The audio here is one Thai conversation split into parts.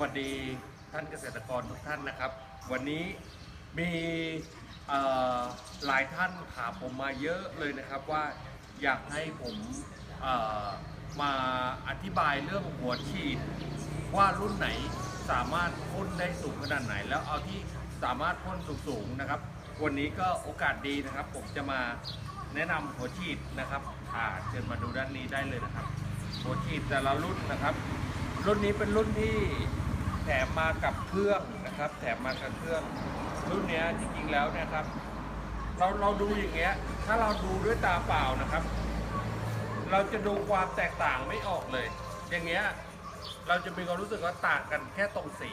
วัสดีท่านเกษตรกรทุกท่านนะครับ วันนี้มีหลายท่านถามผมมาเยอะเลยนะครับว่าอยากให้ผมมาอธิบายเรื่องหัวฉีด ว่ารุ่นไหนสามารถพ่นได้สูงขนาดไหน แล้วเอาที่สามารถพ่นสูงๆนะครับ วันนี้ก็โอกาสดีนะครับ ผมจะมาแนะนำหัวฉีดนะครับอ่าเชิญมาดูด้านนี้ได้เลยนะครับ หัวฉีดแต่ละรุ่นนะครับ รุ่นนี้เป็นรุ่นที่ แถมมากับเครื่องนะครับ แถมมากับเครื่องรุ่นเนี้ยจริงๆแล้วเนี่ยครับ เราเราดูอย่างเงี้ย ถ้าเราดูด้วยตาเปล่านะครับ เราจะดูความแตกต่างไม่ออกเลย อย่างเงี้ยเราจะมีความรู้สึกว่าต่างกันแค่ตรงสี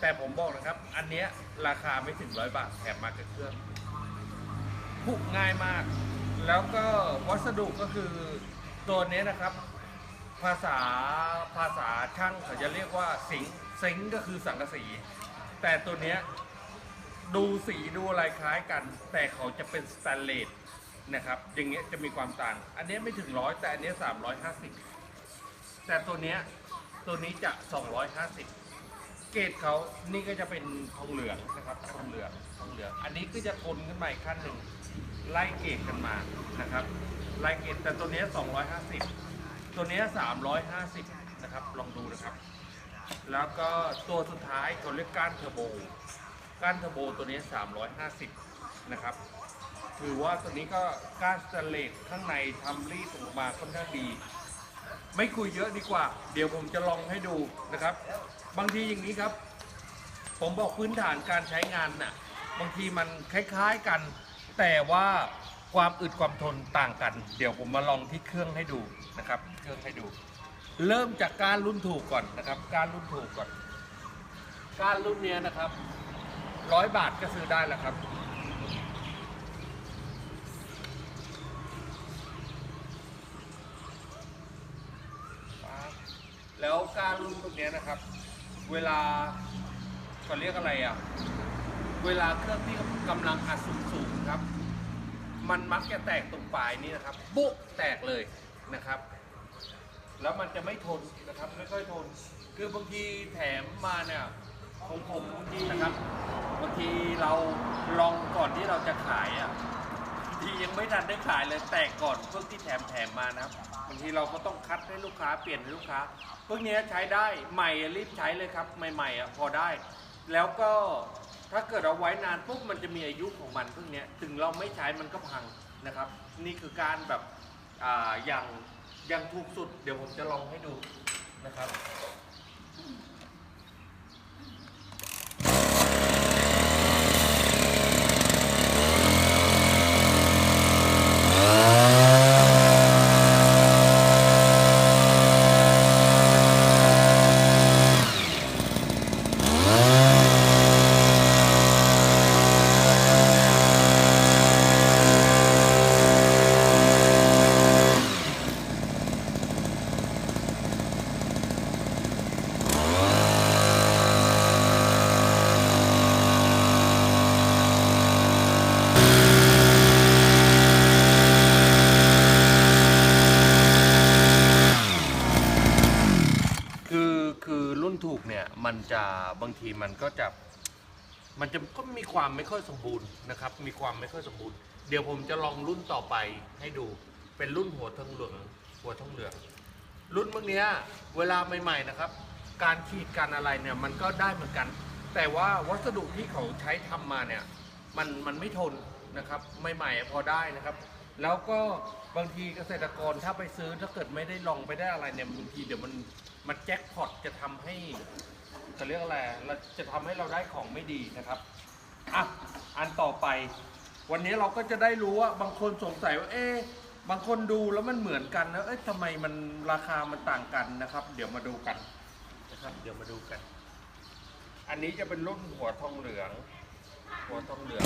แต่ผมบอกนะครับ อันเนี้ยราคาไม่ถึงร้อยบาทแถมมากับเครื่องผูกง่ายมาก แล้วก็วัสดุก็คือตัวนี้นะครับ ภาษาภาษาช่างเขาจะเรียกว่าสิง สิงก็คือสังกะสี แต่ตัวเนี้ยดูสีดูอะไรคล้ายกัน แต่เขาจะเป็นสแตนเลสนะครับอย่างเงี้ยจะมีความต่าง อันนี้ไม่ถึงร้อยแต่อันนี้สามร้อยห้าสิบแต่ตัวเนี้ยตัวนี้จะสองร้อยห้าสิบเกรดเขานี่ก็จะเป็นทองเหลืองนะครับทองเหลืองทองเหลือง อันนี้ก็จะทนขึ้นมาอีกขั้นหนึ่งไล่เกรดกันมานะครับไล่เกรดแต่ตัวเนี้สองร้อยห้าสิบตัวเนี้สามร้อยห้าสิบนะครับลองดูนะครับ แล้วก็ตัวสุดท้ายเขาเรียกก้านเทอร์โบ ก้านเทอร์โบตัวนี้ 350 นะครับ ถือว่าตัวนี้ก็ก้านสแตนเลสข้างในทำรีดออกมาค่อนข้างดี ไม่คุยเยอะดีกว่า เดี๋ยวผมจะลองให้ดูนะครับ บางทีอย่างนี้ครับ ผมบอกพื้นฐานการใช้งานน่ะ บางทีมันคล้ายๆกัน แต่ว่าความอึดความทนต่างกัน เดี๋ยวผมมาลองที่เครื่องให้ดูนะครับ เครื่องให้ดู เริ่มจากการรุ่นถูกก่อนนะครับ การรุ่นถูกก่อน การรุ่นเนี้ยนะครับร้อยบาทก็ซื้อได้แล้วครับ แล้วการรุ่นพวกเนี้ยนะครับ เวลาเขาเรียกอะไรอะ เวลาเครื่องที่กำลังอัดสูงๆครับ มันมักจะแตกตรงปลายนี้นะครับปุ๊แตกเลยนะครับ แล้วมันจะไม่ทนนะครับไม่ค่อยทน คือบางทีแถมมาเนี่ยของผมบางทีนะครับบางทีเราลองก่อนที่เราจะขายอะบางทียังไม่ทันได้ขายเลยแตกก่อนพวกที่แถมแถมมานะครับบางทีเราก็ต้องคัดให้ลูกค้าเปลี่ยนให้ลูกค้าพวกเนี้ยใช้ได้ใหม่รีบใช้เลยครับใหม่ๆอะพอได้ แล้วก็ถ้าเกิดเอาไว้นานปุ๊บมันจะมีอายุของมันพวกเนี้ยถึงเราไม่ใช้มันก็พังนะครับ นี่คือการแบบอ่าอย่าง ยังถูกสุด เดี๋ยวผมจะลองให้ดูนะครับ คือคือรุ่นถูกเนี่ยมันจะบาง ทีมันก็จะ มันจะก็มีความไม่ค่อยสมบูรณ์นะครับ มีความไม่ค่อยสมบูรณ์ เดี๋ยวผมจะลองรุ่นต่อไปให้ดู เป็นรุ่นหัวทองเหลือง หัวทองเหลือง รุ่นพวกเนี้ยเวลาใหม่ๆนะครับ การขีดการอะไรเนี่ยมันก็ได้เหมือนกัน แต่ว่าวัสดุที่เขาใช้ทำมาเนี่ย มันมันไม่ทนนะครับ ใหม่ๆพอได้นะครับ แล้วก็บางทีเกษตรกรถ้าไปซื้อถ้าเกิดไม่ได้ลองไปได้อะไรเนี่ยบางทีเดี๋ยวมันมันแจ็คพอตจะทำให้ จะเรียกอะไรเราจะทำให้เราได้ของไม่ดีนะครับอะอันต่อไป วันนี้เราก็จะได้รู้ว่าบางคนสงสัยว่าเอ๊บางคนดูแล้วมันเหมือนกันนะเอ๊ะทำไมมันราคามันต่างกันนะครับ เดี๋ยวมาดูกันนะครับ เดี๋ยวมาดูกัน อันนี้จะเป็นรุ่นหัวทองเหลือง หัวทองเหลือง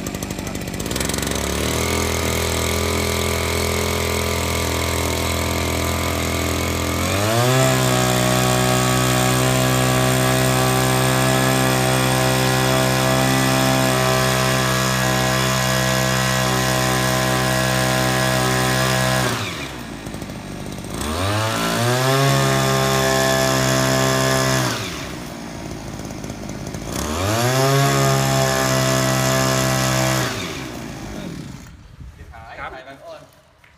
ายกันออน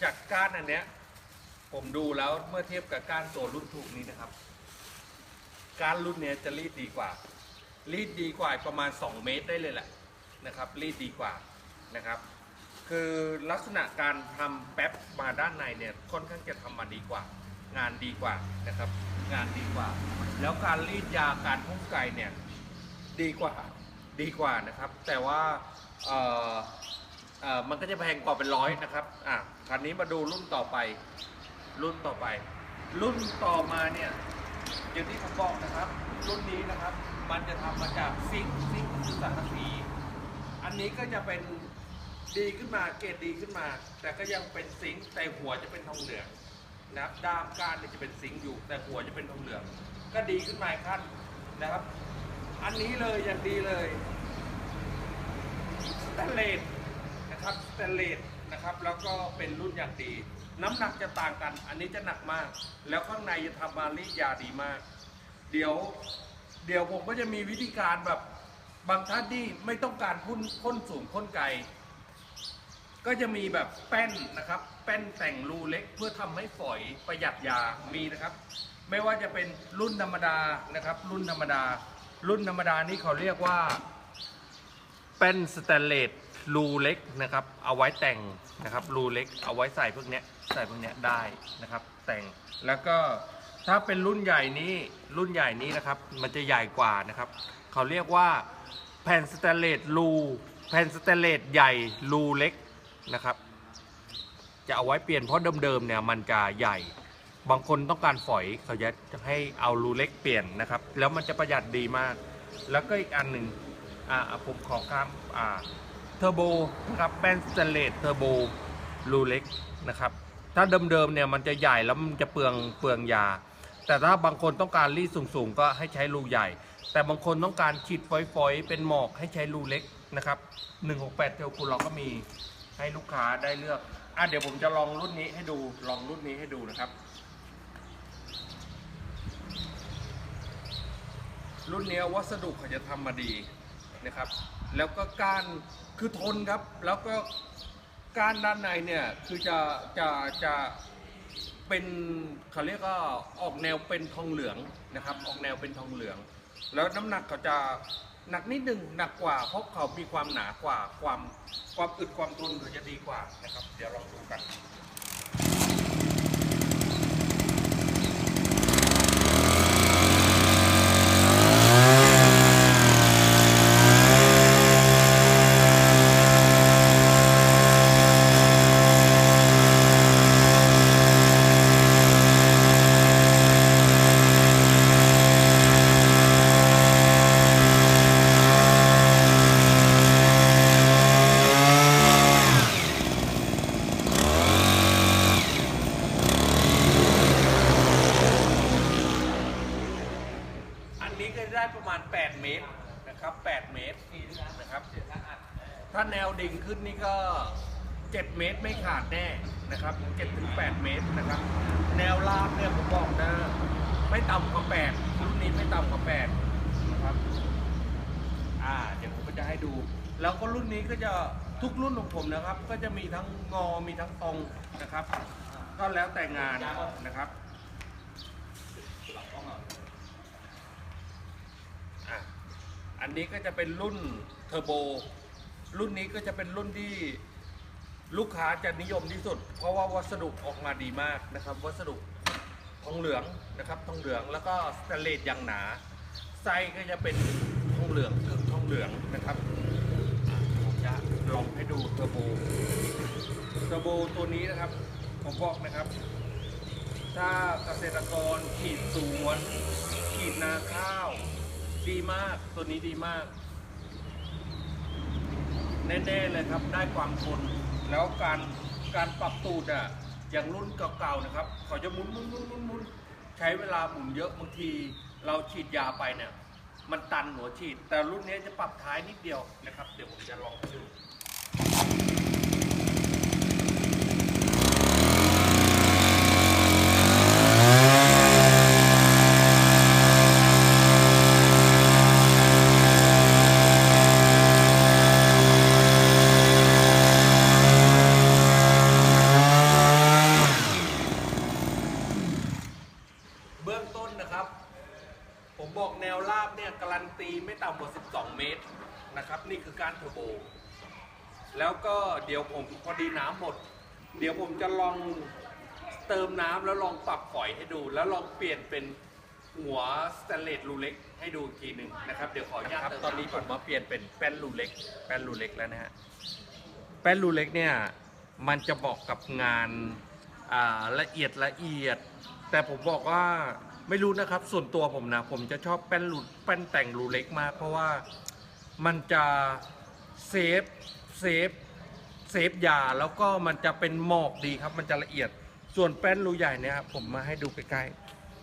จากก้านอันเนี้ย ผมดูแล้วเมื่อเทียบกับก้านตัวรุ่นถูกนี้นะครับ ก้านรุ่นเนี้ยจะรีดดีกว่า รีดดีกว่าประมาณ 2 เมตรได้เลยแหละนะครับ รีดดีกว่านะครับ คือลักษณะการทำแป๊บมาด้านในเนี่ยค่อนข้างจะทำมาดีกว่า งานดีกว่านะครับ งานดีกว่า แล้วการรีดยาการพุ่งไก่เนี่ยดีกว่าดีกว่านะครับ แต่ว่า มันก็จะแพงกว่าเป็นร้อยนะครับอะคราวนี้มาดูรุ่นต่อไป รุ่นต่อไป รุ่นต่อมาเนี่ยอย่างที่ผมบอกนะครับ รุ่นนี้นะครับ มันจะทำมาจากซิงซิงคือสังกะสีอันนี้ก็จะเป็นดีขึ้นมาเกรดดีขึ้นมา แต่ก็ยังเป็นซิงแต่หัวจะเป็นทองเหลืองนะครับด้ามก้านเนี่ยจะเป็นซิงอยู่ แต่หัวจะเป็นทองเหลือง ก็ดีขึ้นมาขั้นนะครับ อันนี้เลยอย่างดีเลยสแตนเลส นะครับสแตนเลสนะครับ แล้วก็เป็นรุ่นอย่างดี น้ำหนักจะต่างกัน อันนี้จะหนักมาก แล้วข้างในจะทำมารียาดีมาก เดี๋ยว เดี๋ยวผมก็จะมีวิธีการแบบบางท่านที่ไม่ต้องการพ่นพ่นสูงพ่นไกล ก็จะมีแบบแป้นนะครับ แป้นแต่งรูเล็กเพื่อทำให้ฝอยประหยัดยามีนะครับ ไม่ว่าจะเป็นรุ่นธรรมดานะครับ รุ่นธรรมดา รุ่นธรรมดานี่เขาเรียกว่าเป็นสแตนเลส รูเล็กนะครับเอาไว้แต่งนะครับรูเล็กเอาไว้ใส่พวกเนี้ยใส่พวกเนี้ยได้นะครับแต่งแล้วก็ถ้าเป็นรุ่นใหญ่นี้รุ่นใหญ่นี้นะครับมันจะใหญ่กว่านะครับเขาเรียกว่าแผ่นสแตนเลสรูแผ่นสแตนเลสใหญ่รูเล็กนะครับ จะเอาไว้เปลี่ยนเพราะเดิมๆเนี่ยมันจะใหญ่ บางคนต้องการฝอยเขาจะให้เอารูเล็กเปลี่ยนนะครับ แล้วมันจะประหยัดดีมาก แล้วก็อีกอันหนึ่งอ่าผมขอข้ามอ่า เทอร์โบนะครับแป้นสเตเลสเทอร์โบรูเล็กนะครับ ถ้าเดิมๆเนี่ยมันจะใหญ่แล้วมันจะเปลืองเปลืองยา แต่ถ้าบางคนต้องการรีดสูงๆ ก็ให้ใช้รูใหญ่ แต่บางคนต้องการฉีดฝอยๆ เป็นหมอกให้ใช้รูเล็กนะครับ 168เทลคูลเราก็มีให้ลูกค้าได้เลือกอะเดี๋ยวผมจะลองรุ่นนี้ให้ดูลองรุ่นนี้ให้ดูนะครับ รุ่นนี้วัสดุเขาจะทำมาดีนะครับ แล้วก็ก้านคือทนครับ แล้วก็การด้านในเนี่ยคือจะจะจะเป็นเขาเรียกว่าออกแนวเป็นทองเหลืองนะครับ ออกแนวเป็นทองเหลือง แล้วน้ำหนักเขาจะหนักนิดนึงหนักกว่าเพราะเขามีความหนากว่าความความอึดความทนเขาจะดีกว่านะครับ เดี๋ยวลองดูกัน อันนี้ก็ได้ประมาณ 8 เมตรนะครับ 8 เมตรนะครับ ถ้าแนวดิ่งขึ้นนี่ก็ 7 เมตรไม่ขาดแน่นะครับ7ถึง8เมตรนะครับ แนวลากเนี่ยผมบอกนะ ไม่ต่ำกว่า8รุ่นนี้ไม่ต่ำกว่า8นะครับ อ่า เดี๋ยวผมก็จะให้ดู แล้วก็รุ่นนี้ก็จะทุกรุ่นของผมนะครับ ก็จะมีทั้งงอมีทั้งตรงนะครับ ก็แล้วแต่งานนะครับอันนี้ก็จะเป็นรุ่นเทอร์โบ รุ่นนี้ก็จะเป็นรุ่นที่ลูกค้าจะนิยมที่สุด เพราะว่าวัสดุออกมาดีมากนะครับ วัสดุทองเหลืองนะครับทองเหลืองแล้วก็สแตนเลสอย่างหนาไส้ก็จะเป็นทองเหลืองกึ่งทองเหลืองนะครับผมจะลองให้ดูเทอร์โบเทอร์โบตัวนี้นะครับผมบอกนะครับ ถ้าเกษตรกรขีดสวนขีดนาข้าว ดีมากตัวนี้ดีมาก แน่ๆเลยครับ ได้ความทนแล้วการการปรับตูดอะอย่างรุ่นเก่าๆนะครับเขาจะหมุนหมุนหมุนหมุนหมุนใช้เวลาหมุนเยอะบางทีเราฉีดยาไปเนี่ยมันตันหัวฉีด แต่รุ่นนี้จะปรับท้ายนิดเดียวนะครับ เดี๋ยวผมจะลอง ให้ดูผมบอกแนวราบเนี่ยการันตีไม่ต่ำกว่า 12 เมตรนะครับ นี่คือการเทอร์โบ แล้วก็เดี๋ยวผมพอดีน้ำหมด เดี๋ยวผมจะลองเติมน้ำแล้วลองปรับฝอยให้ดู แล้วลองเปลี่ยนเป็นหัวสแตนเลสรูเล็กให้ดูอีกทีหนึ่งนะครับ เดี๋ยวขออนุญาตตอนนี้ผมมาเปลี่ยนเป็นแป้นรูเล็ก แป้นรูเล็กแล้วนะฮะ แป้นรูเล็กเนี่ยมันจะเหมาะกับงานอ่าละเอียดละเอียด แต่ผมบอกว่า ไม่รู้นะครับ ส่วนตัวผมนะ ผมจะชอบแป้นรูแป้นแต่งรูเล็กมาก เพราะว่ามันจะเซฟเซฟเซฟยาแล้วก็มันจะเป็นหมอกดีครับ มันจะละเอียดส่วนแป้นรูใหญ่เนี่ยครับผมมาให้ดูใกล้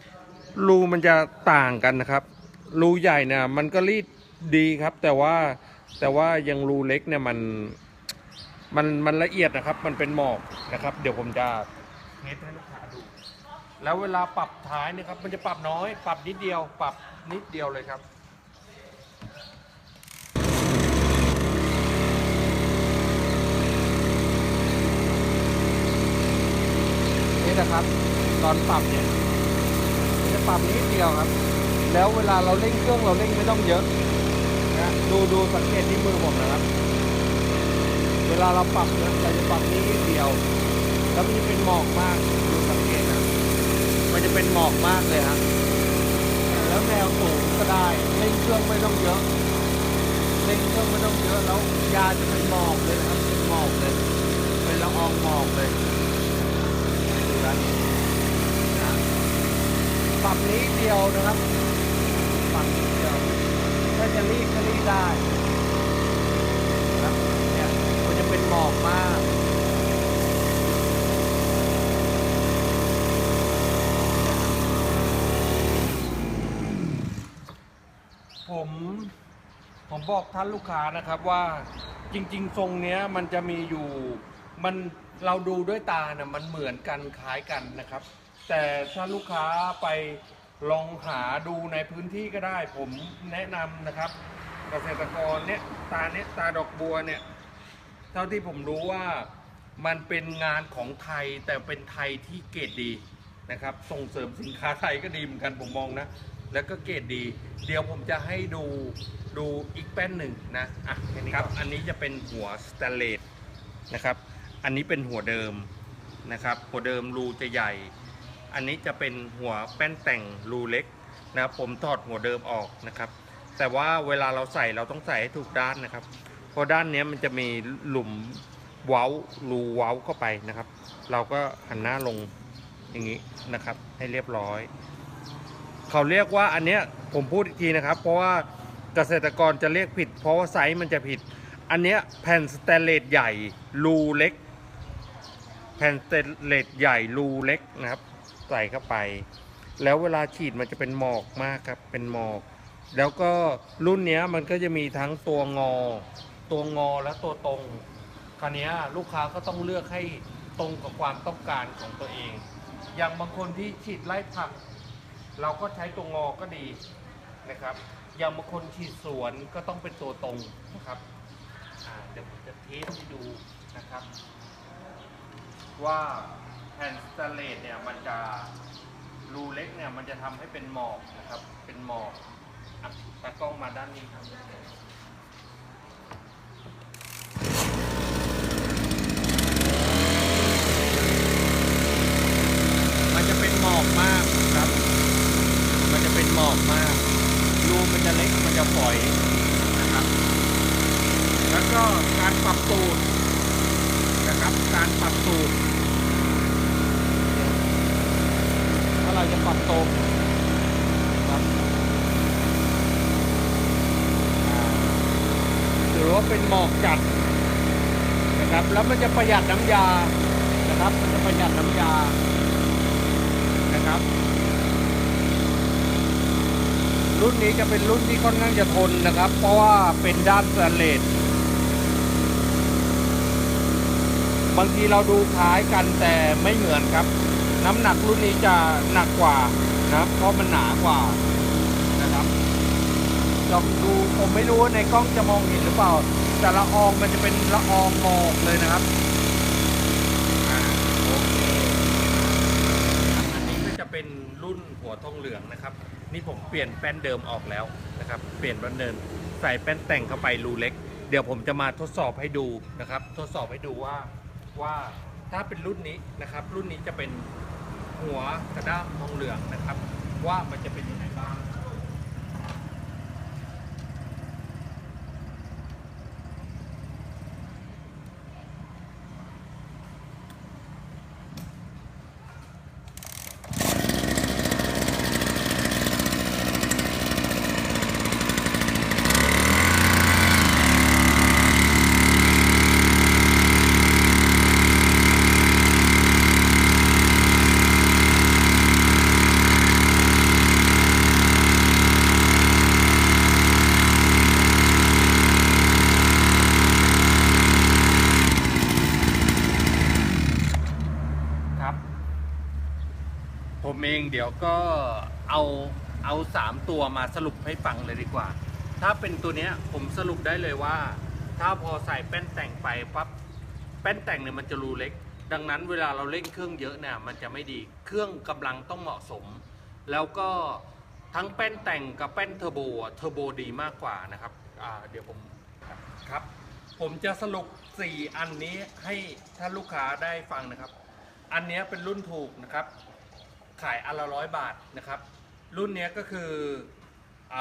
ๆรูมันจะต่างกันนะครับ รูใหญ่เนี่ยมันก็รีดดีครับ แต่ว่าแต่ว่ายังรูเล็กเนี่ยมันมันมันละเอียดนะครับ มันเป็นหมอกนะครับ เดี๋ยวผมจะเทสให้ลูกค้าดู แล้วเวลาปรับท้ายเนะครับ มันจะปรับน้อย ปรับนิดเดียว ปรับนิดเดียวเลยครับนี่นะครับ ตอนปรับเนี่ยมันจะปรับนิดเดียวครับ แล้วเวลาเราเร่งเครื่องเราเร่งไม่ต้องเยอะนะดูดูสังเกตที่มือผมนะครับ เวลาเราปรับเนี่ยเราจะปรับนิดเดียว แล้วมันจะเป็นหมอกมากดูสังเกตนะ มันจะเป็นหมอกมากเลยครับแล้วแนวสูงก็ได้เร่งเครื่องไม่ต้องเยอะเร่งเครื่องไม่ต้องเยอะแล้วยาจะเป็นหมอกเลยนะครับเป็นหมอกเลยเป็นละอองหมอกเลยดูนะนะปรับนี้เดียวนะครับปรับนิดเดียวถ้าจะรีดก็รีดได้ครับเนี่ยมันจะเป็นหมอกมาก ผมผมบอกท่านลูกค้านะครับว่าจริง ๆ ทรงเนี้ยมันจะมีอยู่มันเราดูด้วยตาเนี่ยมันเหมือนกันคล้ายกันนะครับ แต่ถ้าลูกค้าไปลองหาดูในพื้นที่ก็ได้ ผมแนะนำนะครับ เกษตรกรเนี่ยตาเนี้ยตาดอกบัวเนี่ยเท่าที่ผมรู้ว่ามันเป็นงานของไทยแต่เป็นไทยที่เกรดดีนะครับ ส่งเสริมสินค้าไทยก็ดีเหมือนกันผมมองนะ แล้วก็เกรดดี เดี๋ยวผมจะให้ดูดูอีกแป้นหนึ่งนะอะครับอันนี้จะเป็นหัวสแตนเลสนะครับ อันนี้เป็นหัวเดิมนะครับ หัวเดิมรูจะใหญ่ อันนี้จะเป็นหัวแป้นแต่งรูเล็กนะครับผมถอดหัวเดิมออกนะครับ แต่ว่าเวลาเราใส่เราต้องใส่ให้ถูกด้านนะครับ เพราะด้านเนี้ยมันจะมีหลุมเว้ารูเว้าเข้าไปนะครับ เราก็หันหน้าลงอย่างนี้นะครับ ให้เรียบร้อย เขาเรียกว่าอันเนี้ยผมพูดอีกทีนะครับ เพราะว่าเกษตรกรจะเรียกผิด เพราะว่าไซส์มันจะผิด อันเนี้ยแผ่นสแตนเลสใหญ่รูเล็ก แผ่นสแตนเลสใหญ่รูเล็กนะครับ ใส่เข้าไป แล้วเวลาฉีดมันจะเป็นหมอกมากครับเป็นหมอก แล้วก็รุ่นเนี้ยมันก็จะมีทั้งตัวงอ ตัวงอและตัวตรงคราวนี้ลูกค้าก็ต้องเลือกให้ตรงกับความต้องการของตัวเอง อย่างบางคนที่ฉีดไล่ผัก เราก็ใช้ตัวงอก็ดีนะครับอย่างบางคนฉีดสวนก็ต้องเป็นตัวตรงนะครับเดี๋ยวผมจะเทสให้ดูนะครับ ว่าแผ่นสเตเลสเนี่ยมันจะรูเล็กเนี่ยมันจะทำให้เป็นหมอกนะครับ เป็นหมอกอะตากล้องมาด้านนี้ครับ มันจะเป็นหมอกมากครับ มันจะเป็นหมอกมาก รูมันจะเล็ก มันจะฝอยนะครับ แล้วก็การปรับตูดนะครับ การปรับตูดถ้าเราจะปรับตรงครับอ่าถือว่าเป็นหมอกจัดนะครับ แล้ว มันจะประหยัดน้ำยานะครับ มันจะประหยัดน้ำยานะครับ รุ่นนี้จะเป็นรุ่นที่ค่อนข้างจะทนนะครับ เพราะว่าเป็นด้านสแตนเลสบางทีเราดูคล้ายกันแต่ไม่เหมือนครับ น้ำหนักรุ่นนี้จะหนักกว่านะครับ เพราะมันหนากว่านะครับลองดูผมไม่รู้ว่าในกล้องจะมองเห็นหรือเปล่า แต่ละอองมันจะเป็นละอองหมอกเลยนะครับอันนี้ก็จะเป็นรุ่นหัวทองเหลืองนะครับ นี่ผมเปลี่ยนแป้นเดิมออกแล้วนะครับ เปลี่ยนแป้นเดิมใส่แป้นแต่งเข้าไปรูเล็ก เดี๋ยวผมจะมาทดสอบให้ดูนะครับ ทดสอบให้ดูว่าว่าถ้าเป็นรุ่นนี้นะครับ รุ่นนี้จะเป็นหัวกระด้ามทองเหลืองนะครับ ว่ามันจะเป็นยังไงบ้าง๋ยวก็เอาเอาสามตัวมาสรุปให้ฟังเลยดีกว่า ถ้าเป็นตัวเนี้ยผมสรุปได้เลยว่า ถ้าพอใส่แป้นแต่งไปปั๊บแป้นแต่งเนี่ยมันจะรูเล็ก ดังนั้นเวลาเราเล่นเครื่องเยอะเนี่ยมันจะไม่ดีเครื่องกำลังต้องเหมาะสม แล้วก็ทั้งแป้นแต่งกับแป้นเทอร์โบเทอร์โบดีมากกว่านะครับเดี๋ยวผมครับ ผมจะสรุป 4 อันนี้ให้ท่านลูกค้าได้ฟังนะครับ อันนี้เป็นรุ่นถูกนะครับ ขายอันละร้อยบาทนะครับ รุ่นนี้ก็คืออ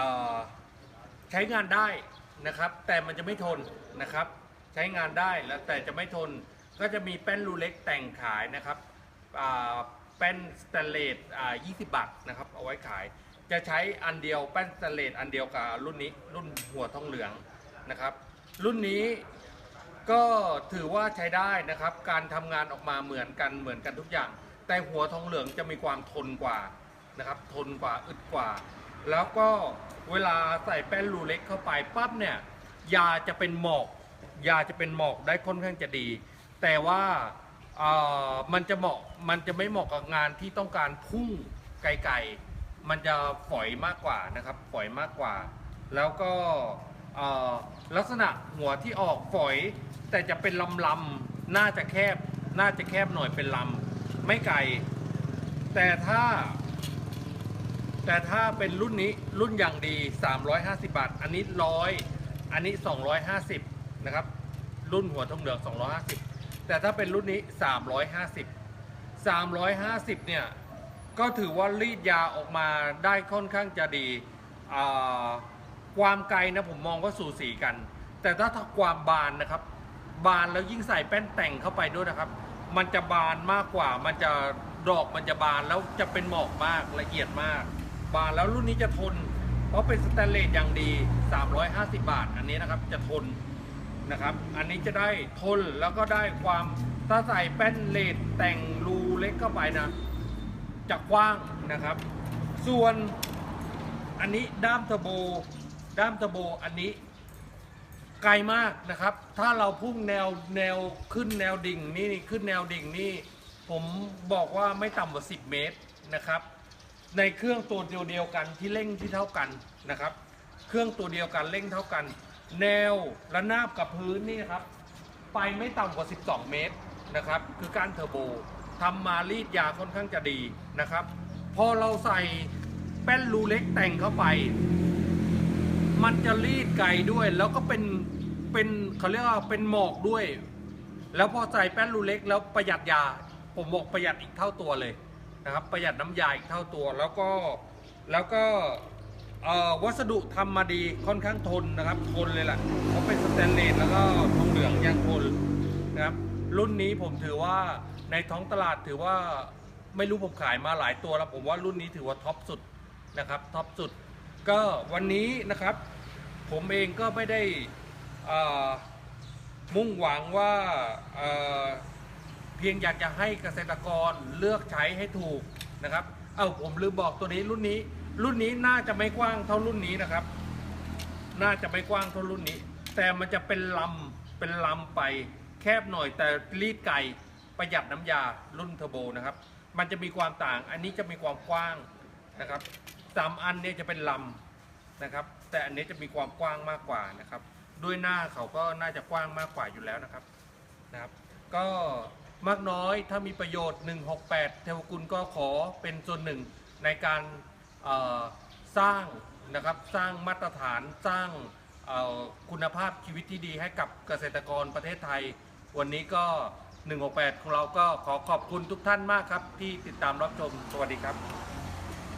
ใช้งานได้นะครับ แต่มันจะไม่ทนนะครับ ใช้งานได้แล้วแต่จะไม่ทนก็จะมีแป้นรูเล็กแต่งขายนะครับแป้นสแตเลสอ่า20บาทนะครับ เอาไว้ขาย จะใช้อันเดียวแป้นสแตเลสอันเดียวกับรุ่นนี้รุ่นหัวทองเหลืองนะครับ รุ่นนี้ก็ถือว่าใช้ได้นะครับ การทำงานออกมาเหมือนกันเหมือนกันทุกอย่าง แต่หัวทองเหลืองจะมีความทนกว่านะครับ ทนกว่าอึดกว่า แล้วก็เวลาใส่แป้นรูเล็กเข้าไปปั๊บเนี่ยยาจะเป็นหมอก ยาจะเป็นหมอกได้ค่อนข้างจะดี แต่ว่าเออมันจะเหมาะมันจะไม่เหมาะกับงานที่ต้องการพุ่งไกลๆมันจะฝอยมากกว่านะครับ ฝอยมากกว่า แล้วก็เออลักษณะหัวที่ออกฝอย แต่จะเป็นลำลำๆน่าจะแคบน่าจะแคบหน่อยเป็นลำ ไม่ไกล แต่ถ้า แต่ถ้าเป็นรุ่นนี้รุ่นอย่างดี 350 บาท อันนี้ร้อยอันนี้ 250 นะครับ รุ่นหัวทองเหลือง 250 แต่ถ้าเป็นรุ่นนี้ 350 350 เนี่ย ก็ถือว่ารีดยาออกมาได้ค่อนข้างจะดี ความไกลนะผมมองว่าสูสีกัน แต่ถ้าความบานนะครับ บานแล้วยิ่งใส่แป้นแต่งเข้าไปด้วยนะครับ มันจะบานมากกว่า มันจะดอกมันจะบานแล้วจะเป็นหมอกมากละเอียดมาก บานแล้วรุ่นนี้จะทน เพราะเป็นสแตนเลสอย่างดี 350 บาท อันนี้นะครับจะทนนะครับ อันนี้จะได้ทนแล้วก็ได้ความถ้าใส่แป้นเลสแต่งรูเล็กเข้าไปนะจะกว้างนะครับ ส่วนอันนี้ด้ามเทอร์โบ ด้ามเทอร์โบอันนี้ ไกลมากนะครับ ถ้าเราพุ่งแนวแนวขึ้นแนวดิ่งนี่ขึ้นแนวดิ่งนี่ ผมบอกว่าไม่ต่ำกว่า 10 เมตรนะครับ ในเครื่องตัวเดียวเดียวกันที่เร่งที่เท่ากันนะครับ เครื่องตัวเดียวกันเร่งเท่ากัน แนวระนาบกับพื้นนี่ครับ ไปไม่ต่ำกว่า 12 เมตรนะครับ คือการเทอร์โบทำมารีดยาค่อนข้างจะดีนะครับ พอเราใส่แป้นรูเล็กแต่งเข้าไป มันจะรีดไกลด้วยแล้วก็เป็น เป็นเขาเรียกว่าเป็นหมอกด้วย แล้วพอใส่แป้นรูเล็กแล้วประหยัดยา ผมบอกประหยัดอีกเท่าตัวเลยนะครับ ประหยัดน้ำยาอีกเท่าตัว แล้วก็แล้วก็วัสดุทำมาดีค่อนข้างทนนะครับ ทนเลยแหละเพราะเป็นสแตนเลสแล้วก็ทองเหลืองยังทนนะครับ รุ่นนี้ผมถือว่าในท้องตลาดถือว่าไม่รู้ผมขายมาหลายตัวแล้วผมว่ารุ่นนี้ถือว่าท็อปสุดนะครับท็อปสุด ก็วันนี้นะครับ ผมเองก็ไม่ได้ มุ่งหวังว่าเพียงอยากจะให้เกษตรกรเลือกใช้ให้ถูกนะครับ เอ้าผมลืมบอกตัวนี้รุ่นนี้ รุ่นนี้น่าจะไม่กว้างเท่ารุ่นนี้นะครับ น่าจะไม่กว้างเท่ารุ่นนี้ แต่มันจะเป็นลำเป็นลำไปแคบหน่อยแต่รีดไก่ประหยัดน้ำยารุ่นเทอร์โบนะครับ มันจะมีความต่าง อันนี้จะมีความกว้างนะครับสามอันเนี้จะเป็นลำนะครับ แต่อันนี้จะมีความกว้างมากกว่านะครับ ด้วยหน้าเขาก็น่าจะกว้างมากกว่าอยู่แล้วนะครับนะครับ ก็มากน้อยถ้ามีประโยชน์ 168 เทวกุลก็ขอเป็นส่วนหนึ่งในการสร้างนะครับสร้างมาตรฐานสร้างคุณภาพชีวิตที่ดีให้กับเกษตรกรประเทศไทย วันนี้ก็ 168 ของเราก็ขอขอบคุณทุกท่านมากครับ ที่ติดตามรับชม สวัสดีครับ